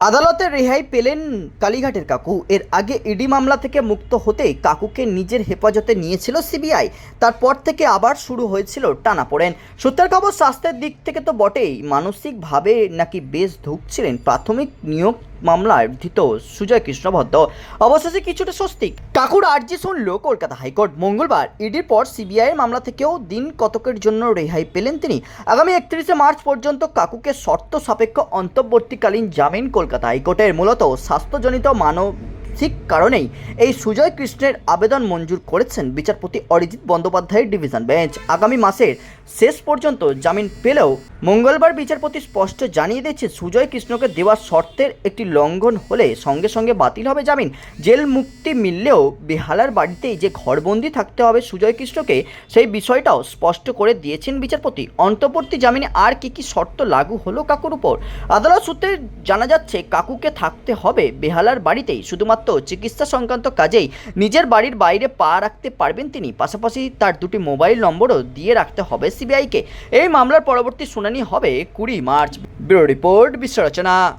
আদালতে রেহাই পেলেন কালীঘাটের কাকু। এর আগে ইডি মামলা থেকে মুক্ত হতেই কাকুকে নিজের হেফাজতে নিয়েছিল সিবিআই। তারপর থেকে আবার শুরু হয়েছিল টানাপোড়েন সূত্রের খবর, স্বাস্থ্যের দিক থেকে তো বটেই। মানসিকভাবে নাকি বেশ ধুকছিলেন প্রাথমিক নিয়োগ মামলায় ধৃত সুজয় কৃষ্ণ ভদ্র। অবশেষে কিছুটা স্বস্তি কাকুর আর্জি শুনল কলকাতা হাইকোর্ট। মঙ্গলবার ইডির পর সিবিআই মামলা থেকেও দিন কতকের জন্য রেহাই পেলেন তিনি? আগামী একত্রিশে মার্চ পর্যন্ত কাকুকে শর্ত সাপেক্ষ অন্তর্বর্তীকালীন জামিন কলকাতা হাইকোর্টের। মূলত স্বাস্থ্যজনিত মানসিক কারণেই এই সুজয় কৃষ্ণের আবেদন মঞ্জুর করেছেন বিচারপতি অরিজিৎ বন্দ্যোপাধ্যায়ের ডিভিশন বেঞ্চ। আগামী মাসের শেষ পর্যন্ত জামিন পেলেও মঙ্গলবার বিচারপতি স্পষ্ট জানিয়ে দিয়েছে, সুজয় কৃষ্ণকে দেওয়া শর্তের একটি লঙ্ঘন হলে সঙ্গে সঙ্গে বাতিল হবে জামিন। জেল মুক্তি মিললেও বেহালার বাড়িতেই যে ঘরবন্দি থাকতে হবে সুজয় কৃষ্ণকে, সেই বিষয়টাও স্পষ্ট করে দিয়েছেন বিচারপতি। অন্তর্বর্তী জামিনে আর কি কি শর্ত লাগু হলো কাকুর উপর? আদালত সূত্রে জানা যাচ্ছে, কাকুকে থাকতে হবে বেহালার বাড়িতেই, শুধুমাত্র চিকিৎসা সংক্রান্ত কাজেই নিজের বাড়ির বাইরে পা রাখতে পারবেন তিনি। পাশাপাশি তার দুটি মোবাইল নম্বরও দিয়ে রাখতে হবে সিবিআইকে। এই মামলার পরবর্তী শুনানি হবে কুড়ি মার্চ। ব্যুরো রিপোর্ট, বিশ্ব রচনা।